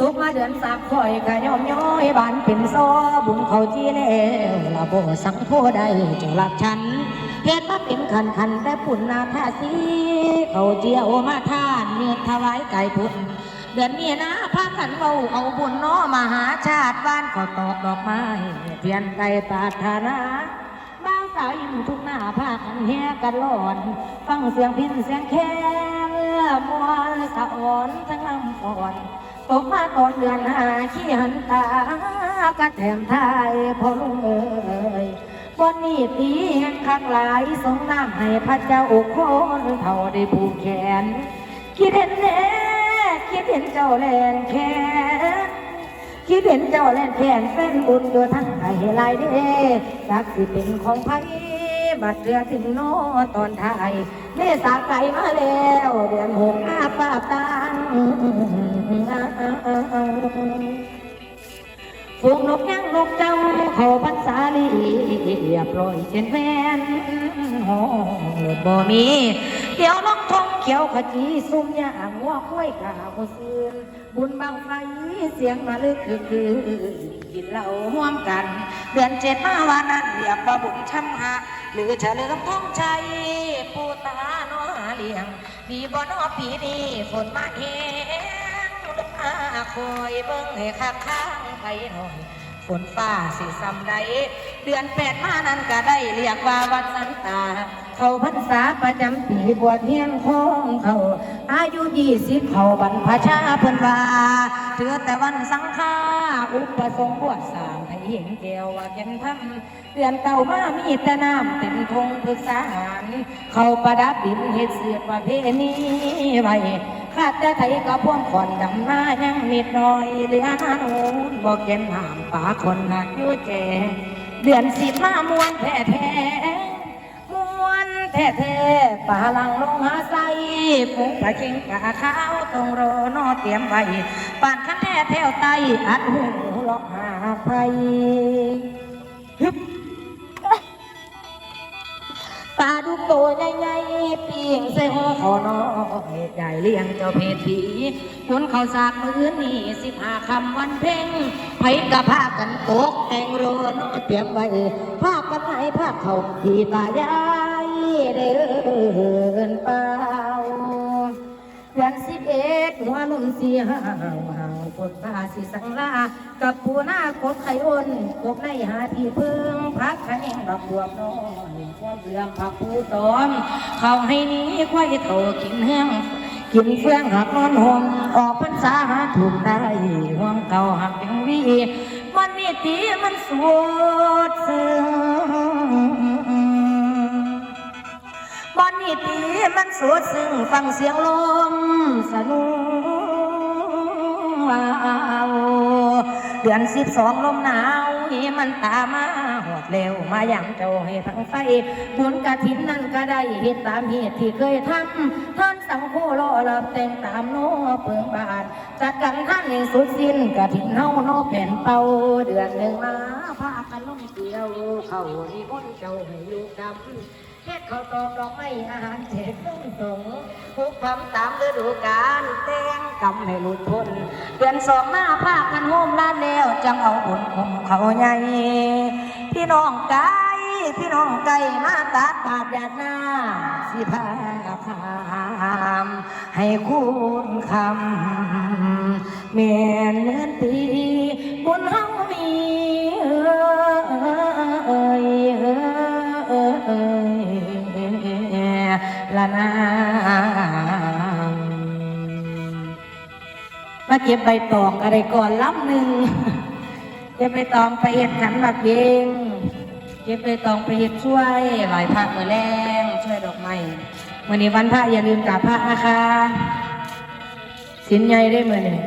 ตกมาเดือนสามข่อยกะย่อมย้อยบานเป็นซอบุญเขาจีแล้วละโบสังโทได้จ้าลักฉันเฮ็ดมาเป็นขันขันแต่ปุ่นนาทาสีเขาเจียวมาทานเนื้อถวายไก่พุ่นเดือนนี้นะพากันเบาเอาบุญน้อมหาชาติบ้านขอตอกดอกไม้เทียนไก่ปารถนาบ้าสาวยิ้มทุกหน้าพากันแห่กันหลอน ฟังเสียงพินเสียงแค้นมวนสะอ่อนทั้งลำอ่อน ตกมาก่อนเดือนหาขี้หันตากระแถมทายพอลุงเอ่ยบนนี้ตีแห่งคักหลายสงน้ำให้พระเจ้าอกคนเท่าได้ผูกแขน คิดเห็นแน่คิดเห็นเจ้าแลนแขนคิดเห็นเจ้าแลนแขนเป็นบุญอยู่ทั้งไทยหลายเด้รักสิเป็นของไผบัดเรือถึงโนตอนไทยเมษาไก่มาแล้วเดือนหกอาป้าตัง ฝูงนกยังนกเจ้าขาพรรษาลีปล่อยเช่นแฟนหอบ่มี เดี๋ยวน้องทองเขียวขจีซุ่มยางว่าห้วยกาวซื่นบุญบางไฟเสียงมาลึกคือคือกินเหล้าห่วมกัน เดือนเจ็ดมาวันนั้นเรียกว่าบุญช้ำหะหรือเฉลิมท้องชัย ดีบ่นอปีนี้ฝนมาเองมาคอยเบิ่งให้คักข้างไปหน่อยฝนฟ้าสิซ้ำใดเดือนแปดมานั้นก็ได้เรียกว่าวันสันตา เขาพรรษาประจำปีบวชเฮียนของเขา อายุยี่สิบเขาบรรพชาเพิ่นว่าถือแต่วันสังฆาอุปสมบวชสางให้ เห็นแก้วว่าแก่นทำเดือนเต่ามามีแต่น้ำเต็มทงพึกษาหารเขาประดับดินเฮ็ดเสือประเพณีไว้ขาดแต่ไทยก็พ่วงขอนดำหน้ายังนิดหน่อยเหลือหานูบอกเก็นหามป่าคนหักอยู่แจเดือนสิบมามวนแท้แท้ๆมวน แท้แท้ๆป่าหลังลงหาใสผูกผ้าเชิงกาขาวตรงโรนอเตรียมไว้ปานคันแท้แถวไตอัดหูเลาะหาไฟฮึบปลาดุกโตใหญ่ๆปีงใส่หัวขอนอยใหญ่เลี้ยงเจ้าเพศผีคุณเขาสากมือนี่สิบห้าคำวันเพ่งไผกะพากันตกแต่งโรนอเตรียมไว้ภาพกันให้ภาพเขาที่ตายา ยเดินเปล่าเดือนสิบเอ็ดหัวนุ่มสีห่างห่างกดผ้าสีสังลากับผู้หน้ากบไข่อ้นกบในหาที่พึ่งพักขะแหงดอกบัวน้อยความเรื่องผักผู้ตอม เขาให้หนี้ควายโตกินแห้งกินเฟืองหักนอนห่มออกพรรษาหาถูกได้ห่วงเก่าหักยังวีวันนี้ตีมันสวดซึ้ง นี่ตีมันสวดซึ่งฟังเสียงลมสนุวาเดือนสิบสองลมหนาวนี่มันตามาหอดเร็วมาอย่างเจ้าให้ทั้งไฟบุญกระถินนั่นก็ได้เหตุตามเหตุที่เคยทำท่านสังโฆรอรับแต่งตามโนเปิงบาทจัดกันท่านในสุดสิ้นกระถินเฮาโนแผ่นเป่าเดือนหนึ่งมาพากันลงเกี่ยว เข้าที่พ้นเจ้าให้อยู่กับ เฮ็ดข้าวตอกดอกไม้อาหารเจ็ดต้องสงผูกพันตามฤดูกาลแต่งกำให้หลุดพ้นเดือนสองมาพากันโฮมลาดแล้วจังเอาอุ่นคมเขาใหญ่พี่น้องไก่พี่น้องไก่มาตาปาดยาดหน้าสิพาพามให้คุณคำเมียนเลือน ละนางมาเก็บใบตองอะไรก่อนล้ำหนึ่งเก็บใบตองไปเห็ดขันบักเยงเก็บใบตองไปเห็ดช่วยหลายพระมือแรงช่วยดอกไม้วันนี้วันพระอย่าลืมกราบพระนะคะสินใหญ่ได้เมือนี่